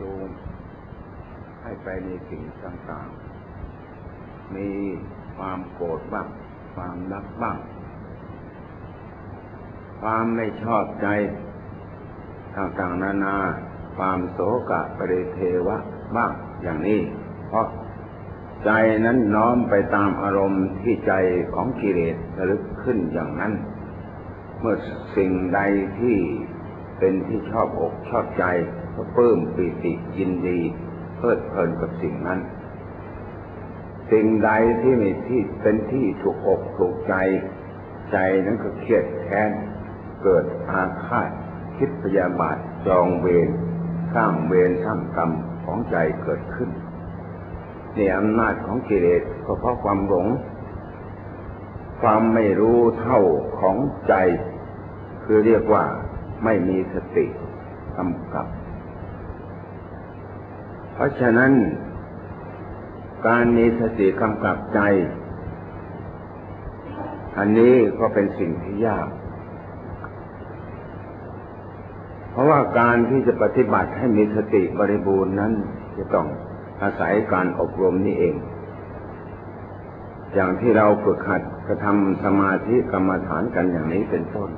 จูงให้ไปในสิ่งต่างๆ มีความโกรธบ้าง ความรักบ้าง ความไม่ชอบใจต่างๆนานา ความโศกะปริเทวะบ้างอย่างนี้ เพราะใจนั้นน้อมไปตามอารมณ์ที่ใจของกิเลสระลึกขึ้นอย่างนั้น เมื่อสิ่งใดที่เป็นที่ชอบอกชอบใจ ก็ปลื้มปีติยินดีเพลิดเพลินกับสิ่งนั้น สิ่งใดที่ไม่ที่เป็นที่ถูกอกถูกใจ ใจนั้นก็เครียดแค้นเกิดอาฆาตคิดพยาบาทจองเวรสร้างเวรสร้างกรรมของใจเกิดขึ้นนี่อำนาจของกิเลสก็เพราะความหลง ความไม่รู้เท่าของใจ คือเรียกว่าไม่มีสติกำกับ เพราะฉะนั้น การมีสติกำกับใจ อันนี้ก็เป็นสิ่งที่ยาก เพราะว่าการที่จะปฏิบัติให้มีสติบริบูรณ์นั้น จะต้องอาศัยการอบรมนี่เอง อย่างที่เราฝึกหัดกระทำสมาธิกรรมฐานกันอย่างนี้เป็นต้น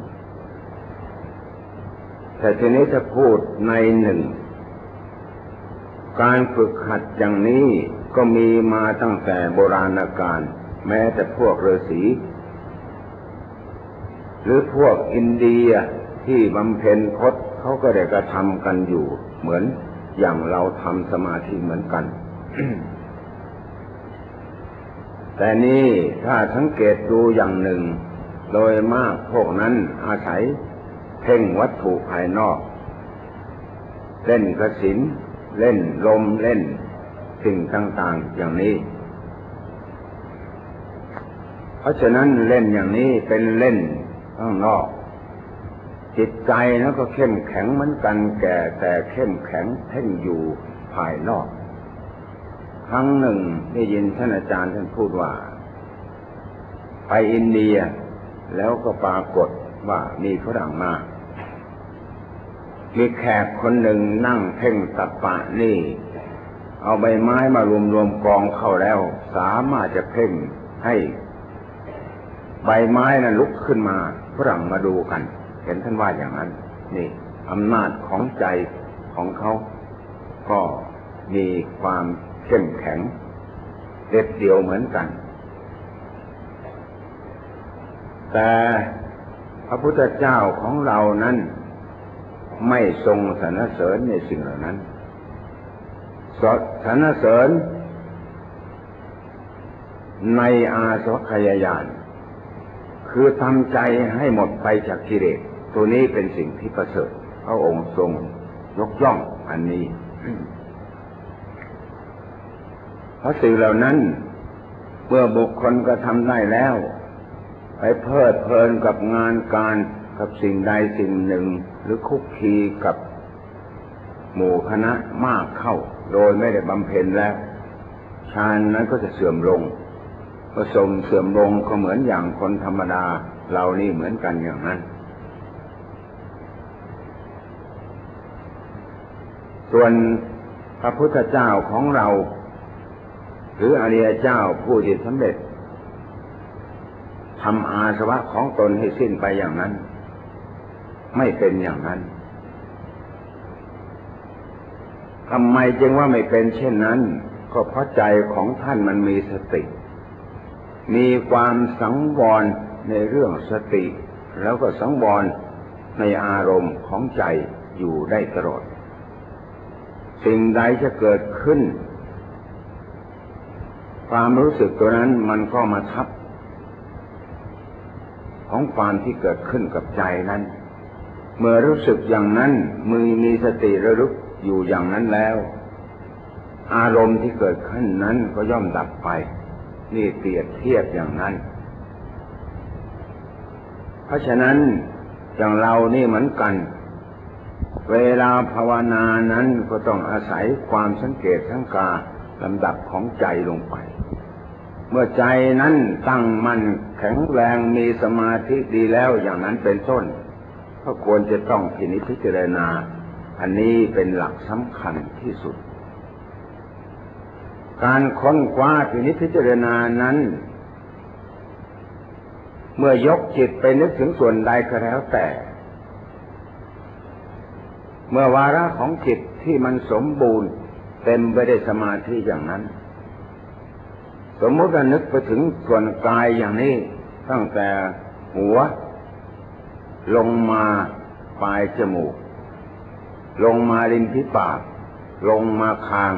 แต่ทีนี้จะพูดในหนึ่ง การฝึกหัดอย่างนี้ก็มีมาตั้งแต่โบราณกาลแม้แต่พวกฤาษีหรือพวกอินเดียที่บำเพ็ญพจน์เขาก็ได้กระทำกันอยู่ เหมือนอย่างเราทำสมาธิเหมือนกัน แต่นี่ถ้าสังเกตดูอย่างหนึ่ง โดยมากพวกนั้นอาศัยเพ่งวัตถุภายนอกเล่นกระสิน เล่นลมเล่นสิ่งต่างๆอย่างนี้ เพราะฉะนั้นเล่นอย่างนี้เป็นเล่นข้างนอก จิตใจนั้นก็เข้มแข็งเหมือนกันแก่แต่เข้มแข็งเพ่งอยู่ภายนอก ครั้งหนึ่งได้ยินท่านอาจารย์ท่านพูดว่า ไปอินเดียแล้วก็ปรากฏว่ามีฝรั่งมา มีแขกคนหนึ่งนั่งเพ่งตับปะนี่ เอาใบไม้มารวมรวมกองเข้าแล้ว สามารถจะเพ่งให้ ใบไม้นั้นลุกขึ้นมาฝรั่งมาดูกัน เห็นท่านว่าอย่างนั้น นี่อำนาจของใจของเขาก็มีความเข้มแข็งเด็ดเดียวเหมือนกัน แต่พระพุทธเจ้าของเรานั้น ไม่ทรงสรรเสริญในสิ่งเหล่านั้นสรรเสริญ ในอาสวัคยายาน คือทำใจให้หมดไปจากกิเลสตัวนี้เป็นสิ่งที่ประเสริฐพระองค์ทรงยกย่องอันนี้ เพราะสิ่งเหล่านั้น เมื่อบุคคลก็ทำได้แล้ว ไปเพลิดเพลินกับงานการ กับสิ่งใดสิ่งหนึ่งหรือคุกคีกับหมู่คณะมากเข้า โดยไม่ได้บำเพ็ญแล้วฌานนั้นก็จะเสื่อมลงผสมเสื่อมลงก็เหมือนอย่างคนธรรมดาเรานี่เหมือนกันอย่างนั้น ส่วนพระพุทธเจ้าของเรา หรืออริยเจ้าผู้ที่สำเร็จทำอาสวะของตนให้สิ้นไปอย่างนั้น ไม่เป็นอย่างนั้นทำไมจึงว่าไม่เป็นเช่นนั้น ก็เพราะใจของท่านมันมีสติ มีความสังวรในเรื่องสติ แล้วก็สังวรในอารมณ์ของใจอยู่ได้ตลอด สิ่งใดจะเกิดขึ้น ความรู้สึกตัวนั้นมันก็มาทับ ของความที่เกิดขึ้นกับใจนั้น เมื่อรู้สึกอย่างนั้นมือมีสติระลึกอยู่อย่างนั้นแล้ว อารมณ์ที่เกิดขึ้นนั้นก็ย่อมดับไป นี่เปรียบเทียบอย่างนั้น เพราะฉะนั้นอย่างเรานี่เหมือนกัน เวลาภาวนานั้นก็ต้องอาศัยความสังเกตทั้งกาลำดับของใจลงไป เมื่อใจนั้นตั้งมั่นแข็งแรงมีสมาธิดีแล้วอย่างนั้นเป็นต้น ก็ควรจะต้องพินิจพิจารณา อันนี้เป็นหลักสำคัญที่สุด การค้นคว้าพินิจพิจารณานั้น เมื่อยกจิตไปนึกถึงส่วนใดก็แล้วแต่ เมื่อวาระของจิตที่มันสมบูรณ์ เต็มไปด้วยสมาธิอย่างนั้น สมมติว่านึกไปถึงส่วนกายอย่างนี้ตั้งแต่หัว ลงมาปลายจมูก ลงมาริมที่ปาก ลงมาคาง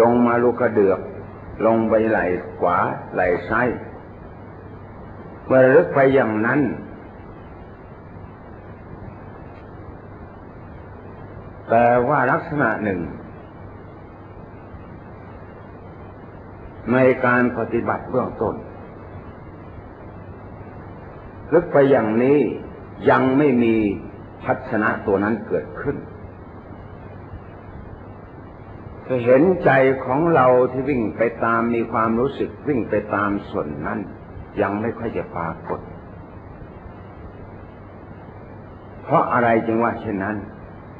ลงมาลูกกระเดือก ลงไปไหลขวาไหลซ้ายเมื่อลึกไปอย่างนั้น แต่ว่าลักษณะหนึ่ง ในการปฏิบัติเบื้องต้นลึกไปอย่างนี้ ยังไม่มีพัฒนะตัวนั้นเกิดขึ้น จะเห็นใจของเราที่วิ่งไปตามมีความรู้สึกวิ่งไปตามส่วนนั้น ยังไม่ค่อยจะปรากฏ เพราะอะไรจึงว่าเช่นนั้น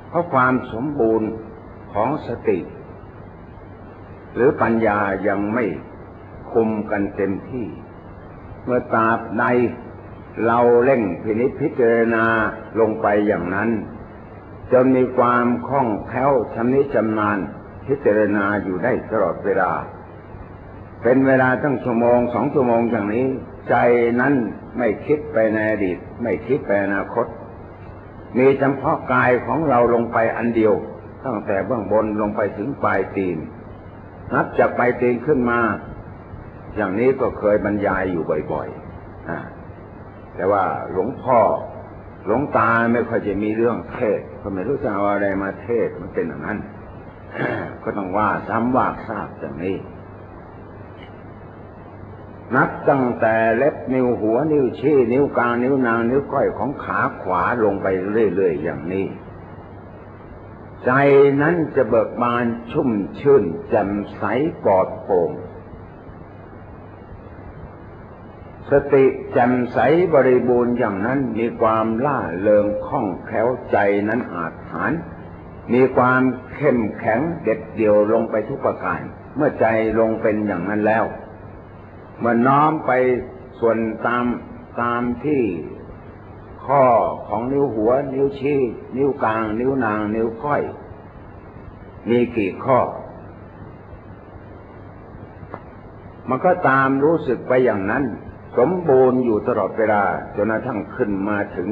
เพราะความสมบูรณ์ของสติ หรือปัญญายังไม่คุมกันเต็มที่ เมื่อตาใน เราเร่งพินิจพิจารณาลงไปอย่างนั้น จนมีความคล่องแคล่วชำนิชำนาญพิจารณาอยู่ได้ตลอดเวลา เป็นเวลาตั้งชั่วโมงสองชั่วโมงอย่างนี้ ใจนั้นไม่คิดไปในอดีต ไม่คิดไปอนาคต มีเฉพาะกายของเราลงไปอันเดียว ตั้งแต่เบื้องบนลงไปถึงปลายตีน นับจากปลายตีนขึ้นมา อย่างนี้ก็เคยบรรยายอยู่บ่อยๆ แต่ว่าหลวงพ่อหลวงตาไม่ค่อยจะมีเรื่องเทศก็ไม่รู้จะเอาอะไรมาเทศมันเป็นอย่างนั้นก็ต้องว่าซ้ำว่าทราบอย่างนี้ นับตั้งแต่เล็บนิ้วหัวนิ้วชี้นิ้วกลางนิ้วนางนิ้วก้อยของขาขวาลงไปเรื่อยๆอย่างนี้ ใจนั้นจะเบิกบานชุ่มชื่นแจ่มใสปลอดโปร่ง สติแจ่มใสบริบูรณ์อย่างนั้นมีความล่าเริงคล่องแคล่วใจนั้นอาจฐานมีความเข้มแข็งเด็ดเดี่ยวลงไปทุกประการ เมื่อใจลงเป็นอย่างนั้นแล้วเมื่อน้อมไปส่วนตามตามที่ข้อของนิ้วหัว นิ้วชี้ นิ้วกลาง นิ้วนาง นิ้วก้อย มีกี่ข้อ มันก็ตามรู้สึกไปอย่างนั้น สมบูรณ์อยู่ตลอดเวลาจนกระทั่งขึ้นมาถึง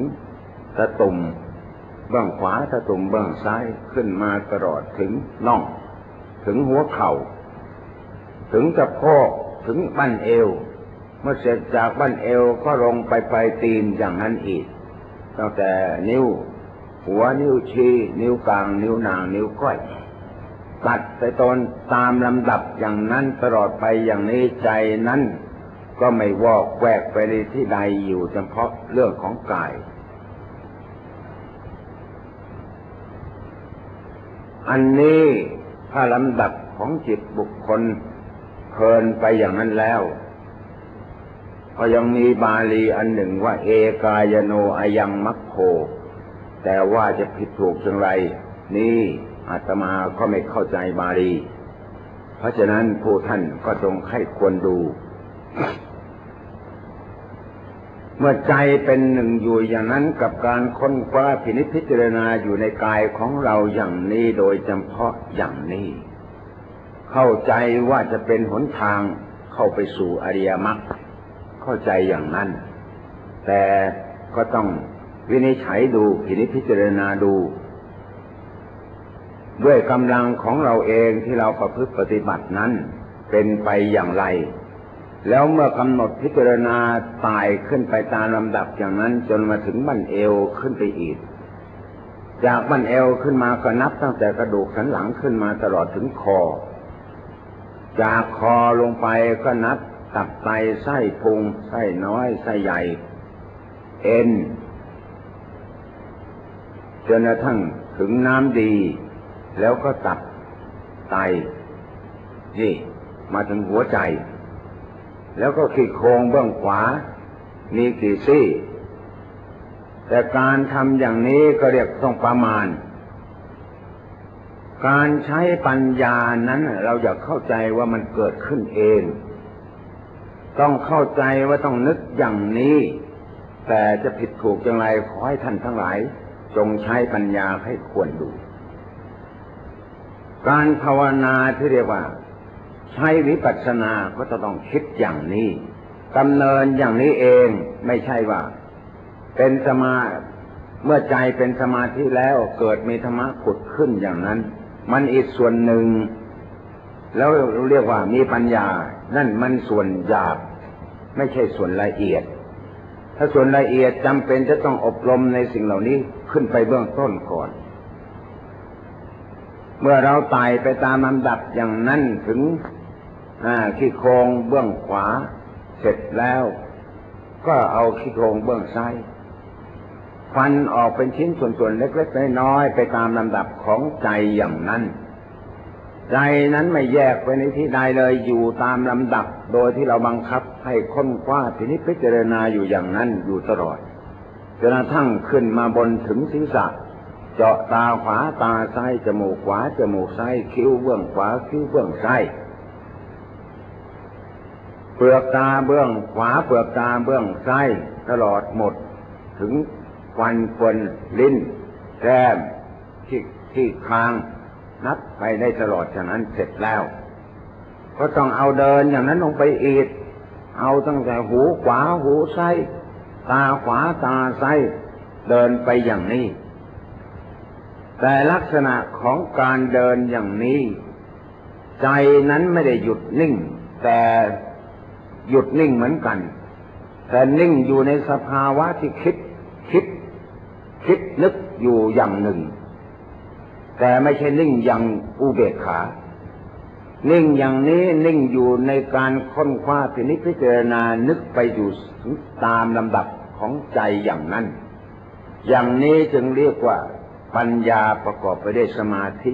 ตะตุ่มบ้างขวาตะตุ่มบ้างซ้ายขึ้นมาตลอดถึงน่อง ถึงหัวเข่า ถึงสะโพกถึงบั้นเอว เมื่อเสร็จจากบั้นเอวก็ลงไปปลายตีนอย่างนั้นอีกตั้งแต่นิ้ว หัวนิ้วชี้นิ้วกลาง นิ้วนาง นิ้วก้อยตัดไปตนตามลำดับอย่างนั้นตลอดไปอย่างนี้ใจนั้น ก็ไม่วอกแวกไปในที่ใดอยู่เฉพาะเรื่องของกาย อันนี้ถ้าลำดับของจิตบุคคลเพลินไปอย่างนั้นแล้ว ก็ยังมีบาลีอันหนึ่งว่า เอกายโนอายังมัคโค แต่ว่าจะผิดถูกอย่างไร นี่อาตมาก็ไม่เข้าใจบาลี เพราะฉะนั้นผู้ท่านก็จงให้ควรดู เมื่อใจเป็นหนึ่งอยู่อย่างนั้นกับการค้นคว้าพินิจพิจารณาอยู่ในกายของเราอย่างนี้โดยจำเพาะอย่างนี้ เข้าใจว่าจะเป็นหนทางเข้าไปสู่อริยมรรคเข้าใจอย่างนั้น แต่ก็ต้องวินิจฉัยดูพินิจพิจารณาดู ด้วยกำลังของเราเองที่เราประพฤติปฏิบัตินั้น เป็นไปอย่างไร แล้วเมื่อกำหนดพิจารณาตายขึ้นไปตามลำดับอย่างนั้น จนมาถึงบั้นเอวขึ้นไปอีก จากบั้นเอวขึ้นมาก็นับตั้งแต่กระดูกสันหลังขึ้นมาตลอดถึงคอ จากคอลงไปก็นับตับไตไส้พุงไส้น้อยไส้ใหญ่ เอ็นจนกระทั่งถึงน้ำดี แล้วก็ตับไตนี่มาถึงหัวใจ แล้วก็ขีดโครงเบื้องขวา มีกี่ซี่ แต่การทำอย่างนี้ก็เรียกต้องประมาณ การใช้ปัญญานั้นเราอยากเข้าใจว่ามันเกิดขึ้นเอง ต้องเข้าใจว่าต้องนึกอย่างนี้ แต่จะผิดถูกอย่างไรขอให้ท่านทั้งหลาย จงใช้ปัญญาให้ควรดู การภาวนาที่เรียกว่า ใช้วิปัสสนาก็จะต้องคิดอย่างนี้ดำเนินอย่างนี้เองไม่ใช่ว่า เป็นสมาเมื่อใจเป็นสมาธิแล้วเกิดมีธรรมะผุดขึ้นอย่างนั้น มันอีกส่วนหนึ่ง แล้วเรียกว่ามีปัญญา นั่นมันส่วนหยาบ ไม่ใช่ส่วนละเอียด ถ้าส่วนละเอียดจำเป็นจะต้องอบรมในสิ่งเหล่านี้ขึ้นไปเบื้องต้นก่อนเมื่อเราไต่ไปตามลำดับอย่างนั้นถึง ขี้โครงเบื้องขวา เสร็จแล้ว ก็เอาขี้โครงเบื้องซ้ายฟันออกเป็นชิ้นส่วนๆเล็กๆน้อยๆไปตามลำดับของใจอย่างนั้น ใจนั้นไม่แยกไปในที่ใดเลยอยู่ตามลำดับ โดยที่เราบังคับให้ค้นคว้าทีนี้พิจารณาอยู่อย่างนั้นอยู่ตลอดจนกระทั่งขึ้นมาบนถึงศีรษะ เจาะตาขวาตาซ้ายจมูกขวาจมูกซ้ายคิ้วเบื้องขวาคิ้วเบื้องซ้าย เปลือกตาเบื้องขวาเปลือกตาเบื้องซ้ายตลอดหมด ถึงฟันฟนลิ้นแก้มที่ที่คางนับไปได้ตลอดจากนั้นเสร็จแล้ว ก็ต้องเอาเดินอย่างนั้นลงไปอีก เอาตั้งแต่หูขวาหูซ้ายตาขวาตาซ้ายเดินไปอย่างนี้ แต่ลักษณะของการเดินอย่างนี้ ใจนั้นไม่ได้หยุดนิ่ง แต่ หยุดนิ่งเหมือนกัน แต่นิ่งอยู่ในสภาวะที่คิดคิด คิดนึกอยู่อย่างหนึ่ง แต่ไม่ใช่นิ่งอย่างอุเบกขา นิ่งอย่างนี้นิ่งอยู่ในการค้นคว้าพินิจพิจารณานึกไปอยู่ตามลำดับของใจอย่างนั้น อย่างนี้จึงเรียกว่าปัญญาประกอบไปด้วยสมาธิ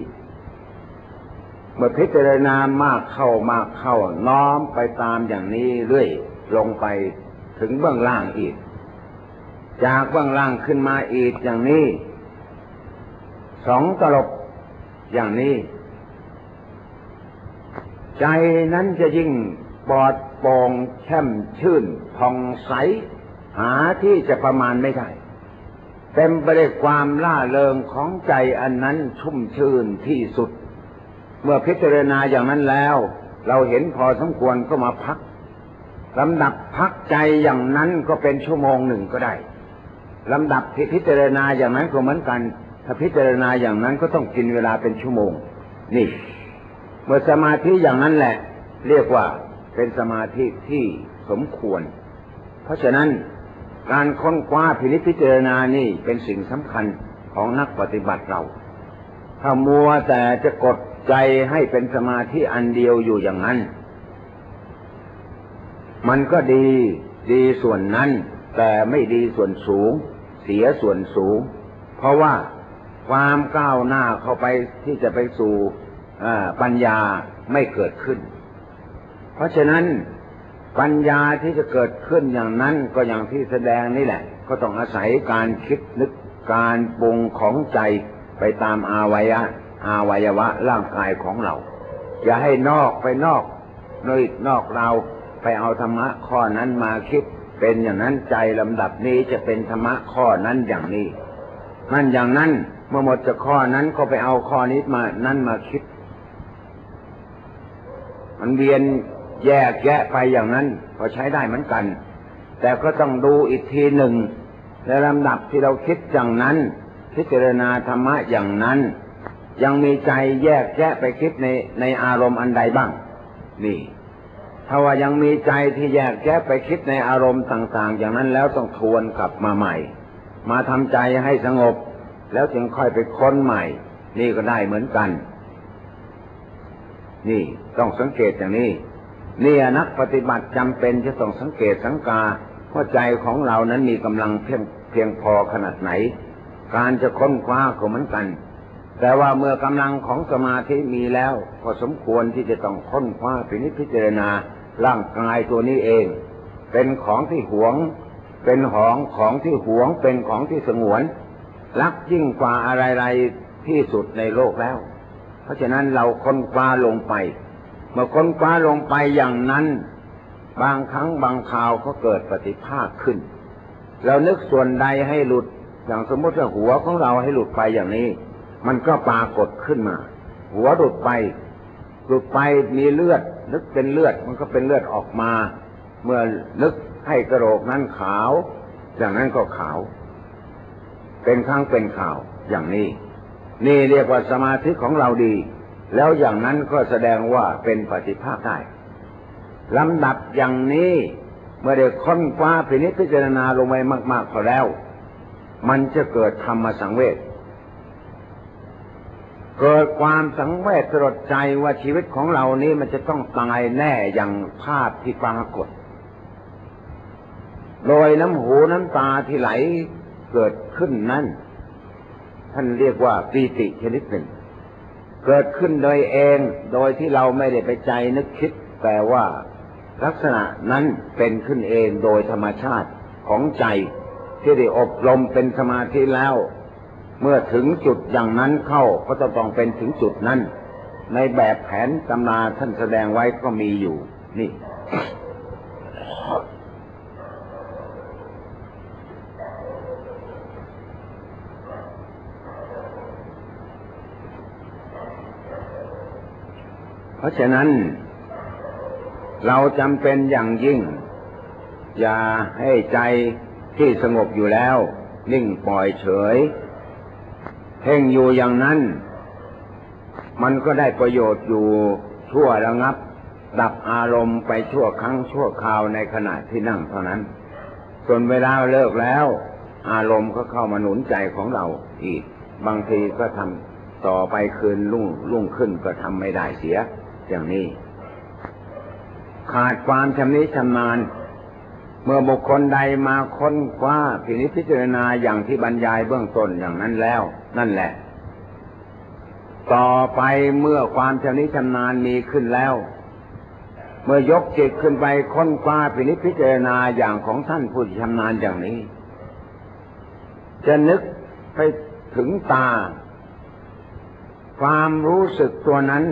เมื่อพิจารณามากเข้ามากเข้า น้อมไปตามอย่างนี้เรื่อยลงไปถึงเบื้องล่างอีก จากเบื้องล่างขึ้นมาอีกอย่างนี้ สองตลบอย่างนี้ ใจนั้นจะยิ่งปลอดโปร่งแช่มชื่นผ่องใส หาที่จะประมาณไม่ได้เต็มไปด้วยความล่าเริงของใจอันนั้นชุ่มชื่นที่สุด เมื่อพิจารณาอย่างนั้นแล้ว เราเห็นพอสมควรก็มาพักลำดับพักใจอย่างนั้นก็เป็นชั่วโมงหนึ่งก็ได้ลำดับที่พิจารณาอย่างนั้นก็เหมือนกัน ถ้าพิจารณาอย่างนั้นก็ต้องกินเวลาเป็นชั่วโมง นี่ เมื่อสมาธิอย่างนั้นแหละ เรียกว่าเป็นสมาธิที่สมควร เพราะฉะนั้นการค้นคว้าพินิจพิจารณานี่เป็นสิ่งสำคัญของนักปฏิบัติเรา ถ้ามัวแต่จะกด ใจให้เป็นสมาธิอันเดียวอยู่อย่างนั้น มันก็ดีดีส่วนนั้น แต่ไม่ดีส่วนสูง เสียส่วนสูง เพราะว่าความก้าวหน้าเข้าไปที่จะไปสู่ปัญญาไม่เกิดขึ้น เพราะฉะนั้นปัญญาที่จะเกิดขึ้นอย่างนั้นก็อย่างที่แสดงนี่แหละ ก็ต้องอาศัยการคิดนึกการปรุงของใจไปตามอาวัยะ อาวัยวะร่างกายของเรา อย่าให้นอกไปนอกนอยนอกเราไปเอาธรรมะข้อนั้นมาคิด เป็นอย่างนั้นใจลำดับนี้จะเป็นธรรมะข้อนั้นอย่างนี้นั่นอย่างนั้นเมื่อหมดจากข้อนั้นก็ไปเอาข้อนี้มานั่นมาคิด มันเวียนแยกแยะไปอย่างนั้นก็ใช้ได้เหมือนกัน แต่ก็ต้องดูอีกทีหนึ่งในลำดับที่เราคิดอย่างนั้น พิจารณาธรรมะอย่างนั้น ยังมีใจแยกแยะไปคิดในในอารมณ์อันใดบ้าง นี่ ถ้าว่ายังมีใจที่แยกแยะไปคิดในอารมณ์ต่าง ๆ อย่างนั้นแล้วต้องทวนกลับมาใหม่ มาทำใจให้สงบ แล้วจึงค่อยไปค้นใหม่ นี่ก็ได้เหมือนกัน นี่ต้องสังเกตอย่างนี้นี่นักปฏิบัติจำเป็นจะต้องสังเกตสังกาว่าใจของเรานั้นมีกำลังเพียงเพียงพอขนาดไหน การจะค้นคว้าก็เหมือนกัน แต่ว่าเมื่อกำลังของสมาธิมีแล้วก็สมควรที่จะต้องค้นคว้าพินิจพิจารณาร่างกายตัวนี้เอง เป็นของที่หวง เป็นของของที่หวง เป็นของที่สงวน รักยิ่งกว่าอะไรๆที่สุดในโลกแล้ว เพราะฉะนั้นเราค้นคว้าลงไป เมื่อค้นคว้าลงไปอย่างนั้น บางครั้งบางคราวก็เกิดปฏิภาคขึ้น เรานึกส่วนใดให้หลุดอย่างสมมติว่าหัวของเราให้หลุดไปอย่างนี้ มันก็ปรากฏขึ้นมา หัวหลุดไปหลุดไปมีเลือดนึกเป็นเลือดมันก็เป็นเลือดออกมา เมื่อนึกให้กระโหลกนั้นขาวอย่างนั้นก็ขาว เป็นครั้งเป็นข่าวอย่างนี้ นี่เรียกว่าสมาธิของเราดี แล้วอย่างนั้นก็แสดงว่าเป็นปฏิภาคได้ลำดับอย่างนี้เมื่อได้ค้นคว้าพินิจพิจารณาลงไปมากๆพอแล้ว มันจะเกิดธรรมสังเวช เกิดความสังเวชสลดใจว่าชีวิตของเรานี้มันจะต้องตายแน่อย่างภาพที่ปรากฏ โดยน้ำหูน้ำตาที่ไหลเกิดขึ้นนั้นท่านเรียกว่าปีติชนิดหนึ่ง เกิดขึ้นโดยเองโดยที่เราไม่ได้ไปใจนึกคิด แต่ว่าลักษณะนั้นเป็นขึ้นเองโดยธรรมชาติของใจที่ได้อบรมเป็นสมาธิแล้ว เมื่อถึงจุดอย่างนั้นเข้าก็จะต้องเป็นถึงจุดนั้น ในแบบแผนตำนาท่านแสดงไว้ก็มีอยู่ นี่ เพราะฉะนั้น เราจำเป็นอย่างยิ่ง อย่าให้ใจที่สงบอยู่แล้ว นิ่งปล่อยเฉย เพ่งอยู่อย่างนั้น มันก็ได้ประโยชน์อยู่ชั่วระงับ ดับอารมณ์ไปชั่วครั้งชั่วคราวในขณะที่นั่งเท่านั้นส่วนเวลาเลิกแล้ว อารมณ์ก็เข้ามาหนุนใจของเราอีก บางทีก็ทำต่อไปคืนรุ่งรุ่งขึ้นก็ทำไม่ได้เสีย อย่างนี้ ขาดความชำนิชำนาญ เมื่อบุคคลใดมาค้นคว้าพินิจพิจารณาอย่างที่บรรยายเบื้องต้นอย่างนั้นแล้ว นั่นแหละ ต่อไปเมื่อความชำนิชำนาญมีขึ้นแล้ว เมื่อยกจิตขึ้นไปค้นคว้าพินิจพิจารณาอย่างของท่านผู้ที่ชำนาญอย่างนี้ จะนึกไปถึงตา ความรู้สึกตัวนั้น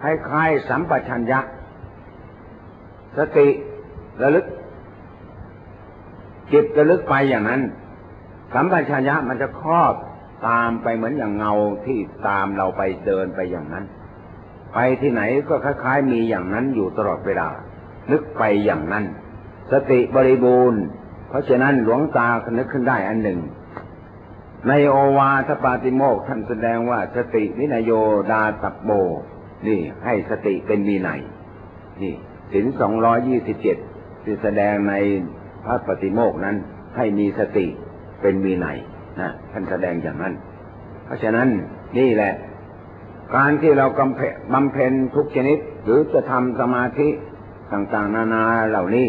คล้ายๆสัมปชัญญะ สติระลึก จิตระลึกไปอย่างนั้น สัมปชัญญะมันจะครอบ ตามไปเหมือนอย่างเงาที่ตามเราไปเดินไปอย่างนั้น ไปที่ไหนก็คล้ายๆมีอย่างนั้นอยู่ตลอดเวลา นึกไปอย่างนั้น สติบริบูรณ์ เพราะฉะนั้นหลวงตาคนึกขึ้นได้อันหนึ่ง ในโอวาทปาติโมกท่านแสดงว่าสติวินโยดาตับโบ นี่ให้สติเป็นมีไหนนี่สินสองร้อยี่สิบเจ็ดที่แสดงในพระปฏิโมกนั้นให้มีสติเป็นมีไหน นะท่านแสดงอย่างนั้น เพราะฉะนั้นนี่แหละ การที่เราบำเพ็ญทุกชนิด หรือจะทำสมาธิต่างๆ นานาเหล่านี้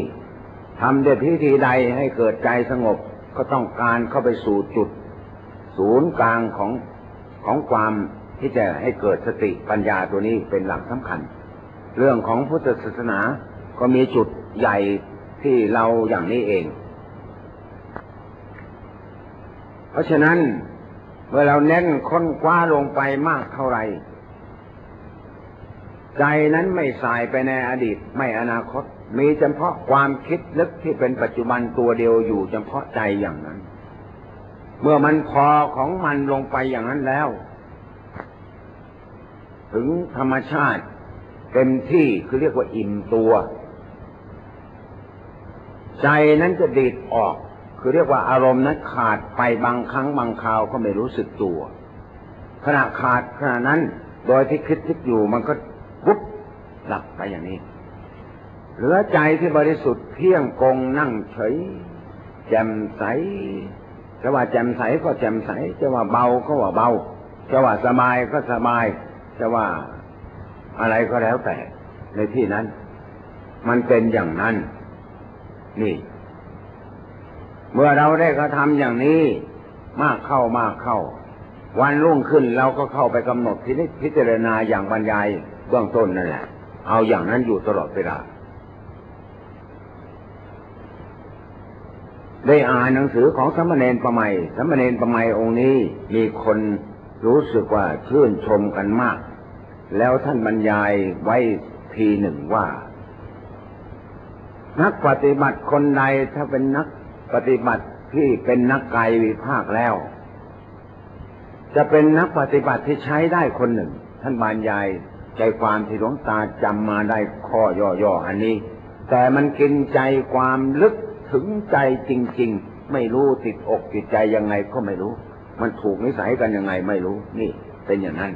ทำด้วยพิธีใดให้เกิดใจสงบก็ต้องการเข้าไปสู่จุด ศูนย์กลางของของความที่จะให้เกิดสติปัญญาตัวนี้เป็นหลักสำคัญ เรื่องของพุทธศาสนาก็มีจุดใหญ่ที่เราอย่างนี้เอง เพราะฉะนั้นเมื่อเราเน้นค้นคว้าลงไปมากเท่าไหร่ ใจนั้นไม่สายไปในอดีตไม่อนาคต มีเฉพาะความคิดลึกที่เป็นปัจจุบันตัวเดียวอยู่เฉพาะใจอย่างนั้น เมื่อมันพอของมันลงไปอย่างนั้นแล้ว ถึงธรรมชาติเต็มที่คือเรียกว่าอิ่มตัว ใจนั้นจะดีดออก คือเรียกว่าอารมณ์นั้นขาดไปบางครั้งบางคราวก็ไม่รู้สึกตัว ขณะขาดขณะนั้น โดยที่คิดคิดอยู่มันก็วุบหลับไปอย่างนี้ เหลือใจที่บริสุทธิ์เที่ยงกงนั่งเฉย แจ่มใสจะว่าแจ่มใสก็แจ่มใสจะว่าเบาก็ว่าเบาจะว่าสบายก็สบายจะว่าอะไรก็แล้วแต่ในที่นั้น มันเป็นอย่างนั้น นี่ เมื่อเราได้กระทำอย่างนี้ มากเข้ามากเข้า วันรุ่งขึ้นเราก็เข้าไปกำหนดพินิจพิจารณาอย่างบรรยายเบื้องต้นนั่นแหละ เอาอย่างนั้นอยู่ตลอดเวลา ได้อ่านหนังสือของสมณเณรประไมสมณเณรประไมองค์นี้มีคนรู้สึกว่าชื่นชมกันมาก แล้วท่านบรรยายไว้ทีหนึ่งว่า นักปฏิบัติคนใดถ้าเป็นนัก ปฏิบัติที่เป็นนักกายวิภาคแล้ว จะเป็นนักปฏิบัติที่ใช้ได้คนหนึ่ง ท่านบรรยายใจความที่หลวงตาจำมาได้ข้อย่อๆอันนี้ แต่มันกินใจความลึกถึงใจจริง ๆ ไม่รู้ติดอกติดใจยังไงก็ไม่รู้ มันถูกนิสัยกันยังไงไม่รู้ นี่เป็นอย่างนั้น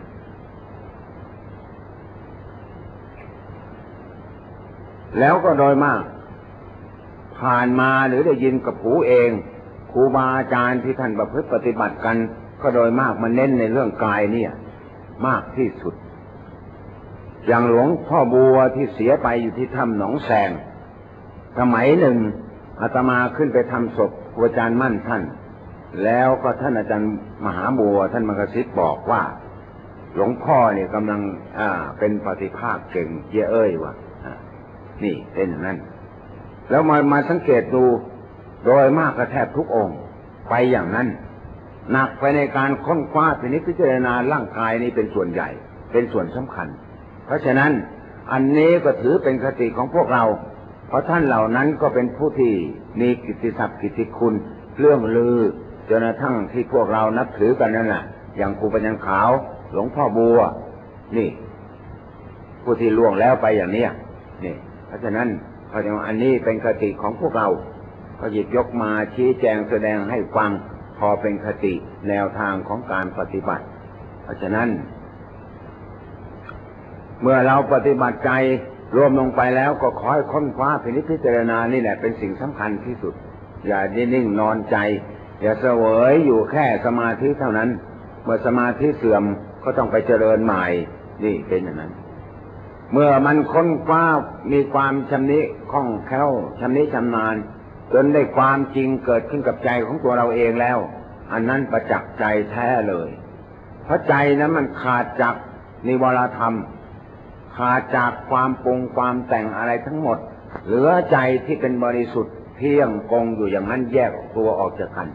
แล้วก็โดยมาก ผ่านมาหรือได้ยินกับหูเองครูบาอาจารย์ที่ท่านประพฤติปฏิบัติกัน ก็โดยมากมันเน้นในเรื่องกายเนี่ย มากที่สุด อย่างหลวงพ่อบัวที่เสียไปอยู่ที่ถ้ำหนองแสงสมัยหนึ่งอาตมาขึ้นไปทำศพครูอาจารย์มั่นท่าน แล้วก็ท่านอาจารย์มหาบัวท่านมกสิทธิ์บอกว่า หลวงพ่อเนี่ยกำลังอ่าเป็นปฏิภาคเก่งเยอเอ้ยว่ะนี่เป็นอย่างนั้น แล้วมามาสังเกตดูโดยมากกระแทบทุกองค์ ไปอย่างนั้น หนักไปในการค้นคว้าพินิจพิจารณาร่างกายนี้เป็นส่วนใหญ่ เป็นส่วนสำคัญ เพราะฉะนั้นอันนี้ก็ถือเป็นคติของพวกเรา เพราะท่านเหล่านั้นก็เป็นผู้ที่มีกิตติศัพท์กิตติคุณเรื่องลือจนกระทั่งที่พวกเรานับถือกันนั่นแหละอย่างครูปัญญาขาว หลวงพ่อบัว นี่ ผู้ที่ล่วงแล้วไปอย่างเนี้ยนี่ เพราะฉะนั้น เพราะฉะนั้นอันนี้เป็นคติของพวกเรา ก็หยิบยกมาชี้แจงแสดงให้ฟังพอเป็นคติแนวทางของการปฏิบัติ เพราะฉะนั้น เมื่อเราปฏิบัติใจรวมลงไปแล้วก็คอยค้นคว้าพินิจพิจารณานี่แหละเป็นสิ่งสำคัญที่สุด อย่านิ่งนอนใจ อย่าเสวยอยู่แค่สมาธิเท่านั้น เมื่อสมาธิเสื่อมก็ต้องไปเจริญใหม่ นี่เป็นอย่างนั้น เมื่อมันค้นคว้ามีความชำนิคล่องแคล่วชำนิชำนาญ จนได้ความจริงเกิดขึ้นกับใจของตัวเราเองแล้ว อันนั้นประจักษ์ใจแท้เลย เพราะใจนั้นมันขาดจากนิวรธรรม ขาดจากความปรุงความแต่งอะไรทั้งหมด เหลือใจที่เป็นบริสุทธิ์เที่ยงกงอยู่อย่างนั้นแยกตัวออกจากกัน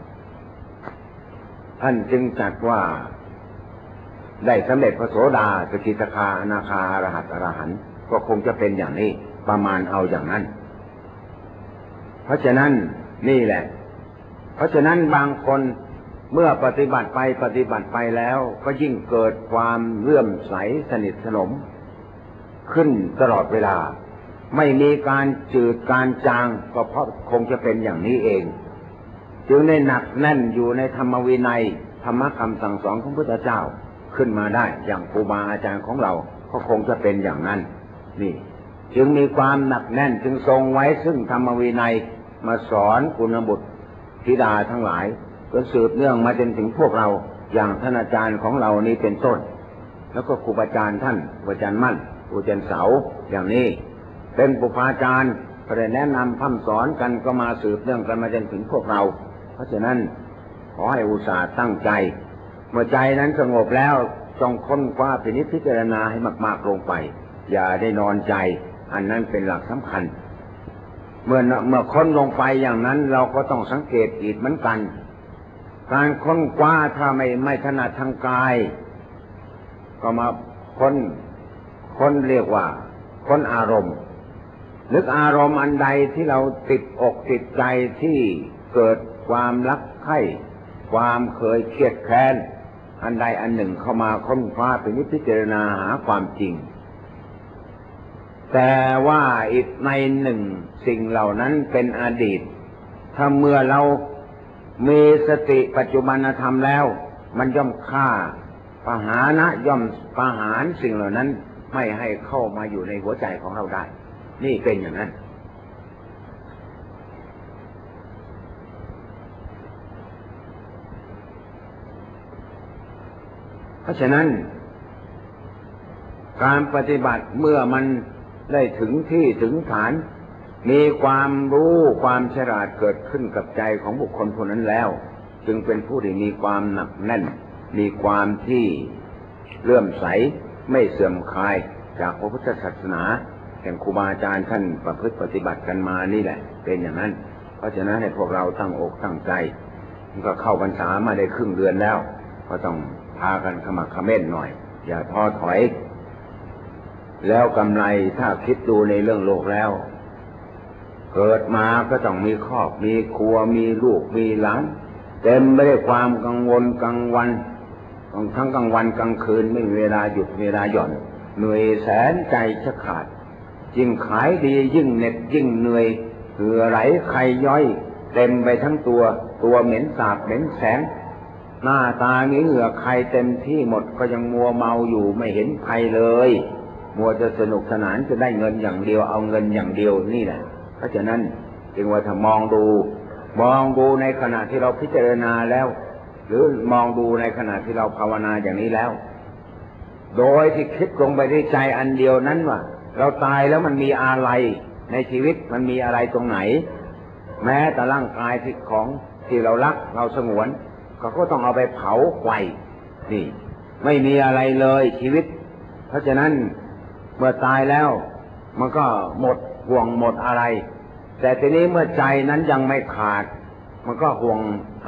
ท่านจึงจัดว่า ได้สำเร็จพระโสดาสกิทาคาอนาคาอรหัตอรหันต์ก็คงจะเป็นอย่างนี้ประมาณเอาอย่างนั้น เพราะฉะนั้นนี่แหละ เพราะฉะนั้นบางคนเมื่อปฏิบัติไปปฏิบัติไปแล้วก็ยิ่งเกิดความเลื่อมใสสนิทสนม ขึ้นตลอดเวลา ไม่มีการจืดการจางก็เพราะคงจะเป็นอย่างนี้เอง จึงได้หนักแน่นอยู่ในธรรมวินัย ธรรมคำสั่งสอนของพระพุทธเจ้า ขึ้นมาได้ อย่างครูบาอาจารย์ของเราก็คงจะเป็นอย่างนั้น นี่ จึงมีความหนักแน่นจึงทรงไว้ซึ่งธรรมวินัยมาสอนกุณบุตรธิดาทั้งหลายจนสืบเนื่องมาจนถึงพวกเราอย่างท่านอาจารย์ของเรานี้เป็นต้น แล้วก็ครูบาอาจารย์ท่านครูอาจารย์มั่นครูอาจารย์เสาอย่างนี้ เป็นปุพาจารย์ก็ได้แนะนำพร่ำสอนกันก็มาสืบเนื่องกันมาจนถึงพวกเรา เพราะฉะนั้นขอให้อุตส่าห์ตั้งใจ มื่อใจนั้นสงบแล้วจงค้นคว้าพินิจพิจารณาให้มากๆลงไป อย่าได้นอนใจ อันนั้นเป็นหลักสำคัญ เมื่อเมื่อค้นลงไปอย่างนั้นเราก็ต้องสังเกตอีกเหมือนกัน การค้นคว้าถ้าไม่ไม่ถนัดทางกาย ก็มาค้นค้นเรียกว่าค้นอารมณ์นึกอารมณ์อันใดที่เราติดอกติดใจที่เกิดความรักใคร่ความเคยเครียดแค้น อันใดอันหนึ่งเข้ามาค้นคว้าเป็นพิจารณาหาความจริง แต่ว่าอีกในหนึ่งสิ่งเหล่านั้นเป็นอดีต ถ้าเมื่อเรามีสติปัจจุบันธรรมแล้ว มันย่อมฆ่าปหานะย่อมปะหารสิ่งเหล่านั้นไม่ให้เข้ามาอยู่ในหัวใจของเราได้ นี่เป็นอย่างนั้น เพราะฉะนั้น การปฏิบัติเมื่อมันได้ถึงที่ถึงฐาน มีความรู้ความฉลาดเกิดขึ้นกับใจของบุคคลคนนั้นแล้ว จึงเป็นผู้ที่มีความหนักแน่น มีความที่เลื่อมใสไม่เสื่อมคลายจากพระพุทธศาสนาแห่งครูบาอาจารย์ท่านประพฤติปฏิบัติกันมานี่แหละ เป็นอย่างนั้น เพราะฉะนั้นให้พวกเราตั้งอกตั้งใจ ก็เข้าพรรษามาได้ครึ่งเดือนแล้ว ก็ต้อง พากันขมักเขม้นหน่อย อย่าท้อถอย แล้วกำไรถ้าคิดดูในเรื่องโลกแล้ว เกิดมาก็ต้องมีครอบมีครัวมีลูกมีหลานเต็มไปด้วยความกังวลกลางวันทั้งกลางวันกลางคืนไม่มีเวลาหยุดเวลาหย่อน เหนื่อยแสนใจจะขาดยิ่งขายดียิ่งเหน็ดยิ่งเหนื่อยเหงื่อไหลไขย่อย เต็มไปทั้งตัว ตัวเหม็นสาบเหม็นแสง หน้าตานี้เหงื่อใครเต็มที่หมดก็ยังมัวเมาอยู่ไม่เห็นภัยเลย มัวจะสนุกสนานจะได้เงินอย่างเดียวเอาเงินอย่างเดียวนี่แหละ เพราะฉะนั้นจึงว่าถ้ามองดู มองดูในขณะที่เราพิจารณาแล้ว หรือมองดูในขณะที่เราภาวนาอย่างนี้แล้ว โดยที่คิดลงไปในใจอันเดียวนั้นว่าเราตายแล้วมันมีอะไรในชีวิตมันมีอะไรตรงไหน แม้แต่ร่างกายที่ของที่เรารักเราสงวน เขาก็ต้องเอาไปเผาไฟนี่ ไม่มีอะไรเลยชีวิต เพราะฉะนั้นเมื่อตายแล้ว มันก็หมดห่วงหมดอะไร แต่ทีนี้เมื่อใจนั้นยังไม่ขาด มันก็ห่วง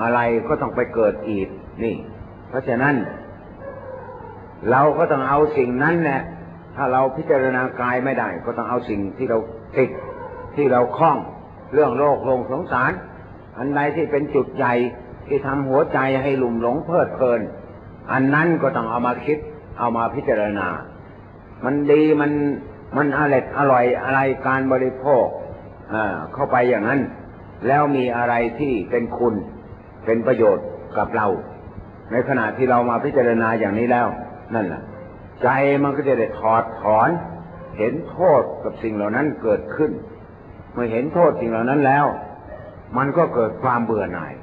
อะไรก็ต้องไปเกิดอีกนี่ เพราะฉะนั้น เราก็ต้องเอาสิ่งนั้นแหละถ้าเราพิจารณากายไม่ได้ ก็ต้องเอาสิ่งที่เราติดที่เราคล้องเรื่องโลกโลงสงสาร อันใดที่เป็นจุดใหญ่ ที่ทำหัวใจให้หลุ่มหลงเพลิดเพลิน อันนั้นก็ต้องเอามาคิด เอามาพิจารณา มันดีมันมันอร่อยอร่อยอะไรการบริโภคเข้าไปอย่างนั้น แล้วมีอะไรที่เป็นคุณเป็นประโยชน์กับเรา ในขณะที่เรามาพิจารณาอย่างนี้แล้ว นั่นแหละใจมันก็จะได้ถอดถอน เห็นโทษกับสิ่งเหล่านั้นเกิดขึ้น เมื่อเห็นโทษสิ่งเหล่านั้นแล้ว มันก็เกิดความเบื่อหน่าย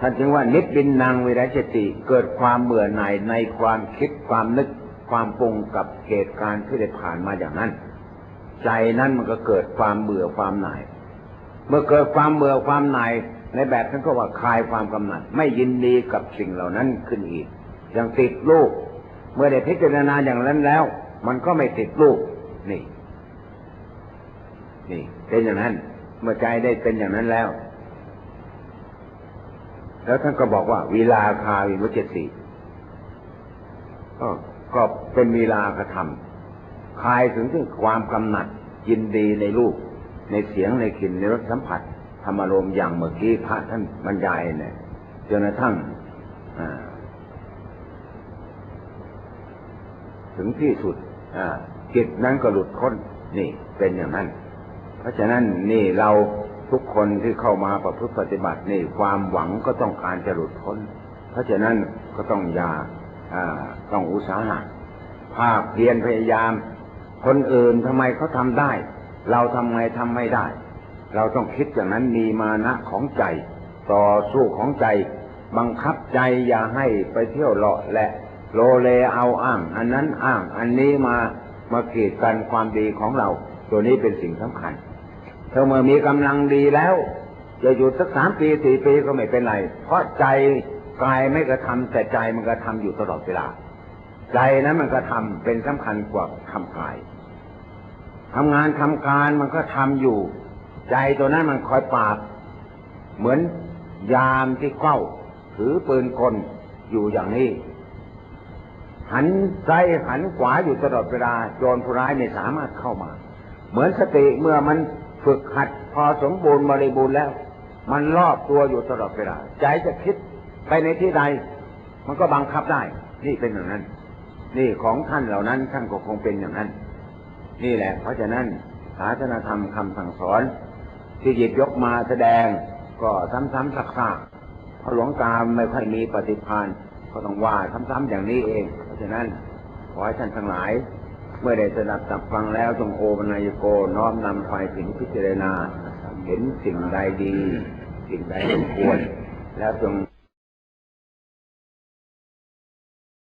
ท่านจึงว่านิพบินนางวิรัชติเกิดความเบื่อหน่ายในความคิดความนึกความปรุงกับเหตุการณ์ที่ได้ผ่านมาอย่างนั้น ใจนั้นมันก็เกิดความเบื่อความหน่าย เมื่อเกิดความเบื่อความหน่ายในแบบนั้นก็ว่าคลายความกำหนัด ไม่ยินดีกับสิ่งเหล่านั้นขึ้นอีก อย่างติดลูก เมื่อได้พิจารณาอย่างนั้นแล้ว มันก็ไม่ติดลูกนี่ นี่ เป็นอย่างนั้น เมื่อใจได้เป็นอย่างนั้นแล้ว แล้วท่านก็บอกว่าวีลาคาวิมุจติก็ก็เป็นวีลากระทำคลายถึงถึงความกำหนัดยินดีในรูป ในเสียงในกลิ่นในรสสัมผัสธรรมารมณ์อย่างเมื่อกี้พระท่านบรรยายเนี่ยจนกระทั่งถึงที่สุดจิตนั้นก็หลุดพ้นนี่เป็นอย่างนั้น เพราะฉะนั้นนี่เรา ทุกคนที่เข้ามาประพฤติปฏิบัตินี่ความหวังก็ต้องการจะหลุดพ้น เพราะฉะนั้นก็ต้องอย่าต้องอุตสาหะภาคเพียรพยายาม คนอื่นทำไมเขาทำได้ เราทำไมทำไม่ได้ เราต้องคิดอย่างนั้นมีมานะของใจ ต่อสู้ของใจ บังคับใจอย่าให้ไปเที่ยวเลาะและ โลเลเอาอ้าง อันนั้นอ้าง อันนี้มามากีดกันความดีของเรา ตัวนี้เป็นสิ่งสำคัญ ถ้าเมื่อมีกำลังดีแล้วจะหยุดสักสามปีสี่ปีก็ไม่เป็นไร เพราะใจกายไม่กระทำแต่ใจมันกระทำอยู่ตลอดเวลา ใจนั้นมันกระทำเป็นสำคัญกว่าทำกายทำงานทำการมันก็ทำอยู่ ใจตัวนั้นมันคอยปราบเหมือนยามที่เฝ้าถือปืนกลอยู่อย่างนี้ หันซ้ายหันขวาอยู่ตลอดเวลาโจรผู้ร้ายไม่สามารถเข้ามา เหมือนสติเมื่อมัน ฝึกหัดพอสมบูรณ์บริบูรณ์แล้ว มันรอบตัวอยู่ตลอดเวลาใจจะคิดไปในที่ใด มันก็บังคับได้ นี่เป็นอย่างนั้น นี่ของท่านเหล่านั้นท่านก็คงเป็นอย่างนั้น นี่แหละ เพราะฉะนั้นศาสนธรรมคำสั่งสอน ที่หยิบยกมาแสดง ก็ซ้ำๆซักๆเพราะหลวงตาไม่ค่อยมีปฏิภาณก็ต้องว่าซ้ำๆอย่างนี้เอง เพราะฉะนั้นขอให้ท่านทั้งหลาย เมื่อได้สดับตับฟังแล้วจงโอปนายโกน้อมนำไปถึงพิจารณา เห็นสิ่งใดดี สิ่งใดควรแล้วจง